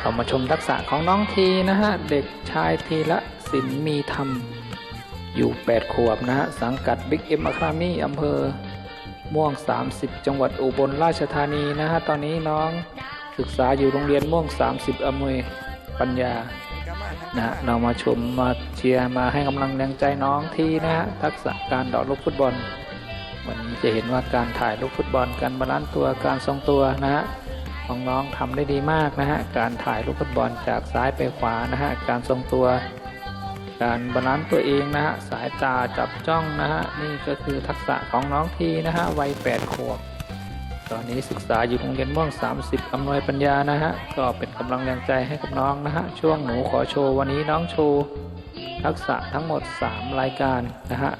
เรามาชมทักษะของน้องทีนะฮะ เด็กชายทีละสินมีธรรม อยู่ 8 ขวบนะฮะ สังกัดบิ๊กเอ็มอะคามีอำเภอ ม่วง 30 จังหวัดอุบลราชธานีนะฮะ ตอนนี้น้องศึกษาอยู่โรงเรียนม่วง 30อำนวยปัญญานะฮะเรามาชมมาเชียร์มาให้กำลังแรงใจน้องทีนะฮะ ทักษะการดอกลูกฟุตบอล วันนี้จะเห็นว่าการถ่ายลูกฟุตบอลการบาลานซ์ตัวการทรงตัวนะฮะ ของน้องทำได้ดีมากนะฮะ การถ่ายลูกฟุตบอลจากซ้ายไปขวานะฮะ การทรงตัว การบาลานซ์ตัวเองนะฮะ สายตาจับจ้องนะฮะ นี่ก็คือทักษะของน้องทีนะฮะ วัย8ขวบ ตอนนี้ศึกษาอยู่โรงเรียนม่วง 30 อำนวยปัญญานะฮะ ก็เป็นกำลังแรงใจให้กับน้องนะฮะ ช่วงหนูขอโชว์วันนี้น้องโชว์ทักษะทั้งหมด 3 รายการนะฮะ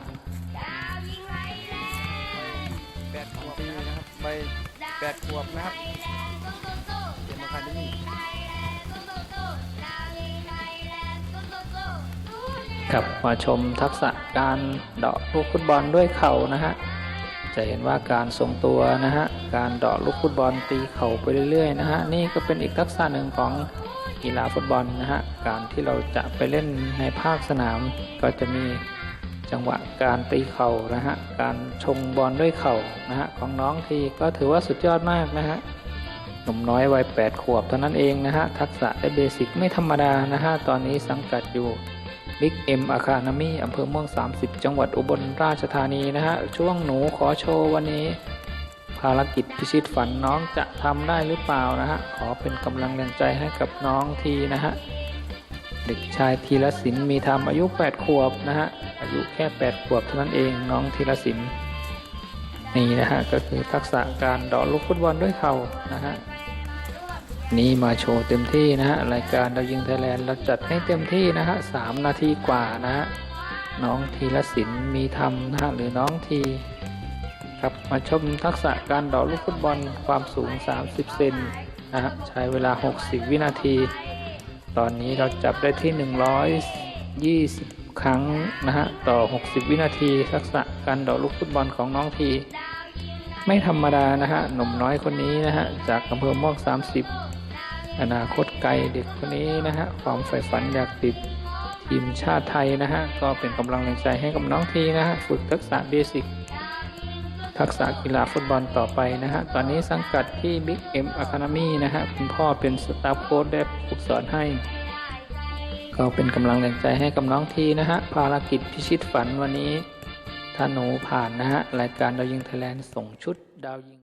แปดขวบนะครับใบแปดขวบนะครับ คาเดมี่ครับมาชมทักษะการเดาะลูกฟุตบอลด้วยเข่านะฮะจะเห็นว่าการทรงตัวนะฮะการเดาะลูกฟุตบอลตีเข่าไปเรื่อยๆนะฮะนี่ก็เป็นอีกทักษะหนึ่งของกีฬาฟุตบอลนะฮะการที่เราจะไปเล่นในภาคสนาม ก็จะมีจังหวะการตีเข่านะฮะการชงบอลด้วยเข่านะฮะของน้องทีก็ถือว่าสุดยอดมากนะฮะ นุ่มน้อยวัย8ขวบเท่านั้นเองนะฮะ ทักษะและเบสิกไม่ธรรมดานะฮะ ตอนนี้สังกัดอยู่บิ๊กเอ็มอาคานามีอำเภอม่วง30 จังหวัดอุบลราชธานีนะฮะ ช่วงหนูขอโชว์วันนี้ ภารกิจพิชิตฝันน้องจะทำได้หรือเปล่านะฮะ ขอเป็นกำลังแรงใจให้กับน้องทีนะฮะ เด็กชายธีรศิลป์มีธรรมอายุ 8 ขวบนะฮะ อายุแค่ 8 ขวบเท่านั้นเองน้องธีรศิลป์นี่นะฮะก็คือทักษะการดอลูกฟุตบอลด้วยเข่านะฮะ นี่มาโชว์เต็มที่นะฮะรายการเรายิงไทยแลนด์เราจัดให้เต็มที่นะฮะสามนาทีกว่านะฮะน้องทีละสินมีธรรมนะฮะหรือน้องทีครับมาชมทักษะการดอกลูกฟุตบอลความสูง 30 เซนนะฮะใช้เวลา 60 วินาที ตอนนี้เราจับได้ที่ 120 ครั้งนะฮะต่อ 60 วินาที ทักษะการดอกลูกฟุตบอลของน้องที ไม่ธรรมดานะฮะหนุ่มน้อยคนนี้นะฮะจากอำเภอม่วง30 อนาคตไกลเด็กคนนี้นะฮะความใฝ่ฝันอยากติดทีมชาติไทยนะฮะก็เป็นกำลังแรงใจให้กับน้องทีนะฮะฝึกทักษะเบสิกทักษะกีฬาฟุตบอลต่อไปนะฮะตอนนี้สังกัดที่ Big M Academy นะฮะคุณพ่อเป็นสตาฟโค้ดได้ฝึกสอนให้ ก็เป็นกำลังแรงใจให้กับน้องทีนะฮะภารกิจพิชิตฝันวันนี้ถ้าหนูผ่านนะฮะรายการดาวยิงไทยแลนด์ส่งชุดดาวยิง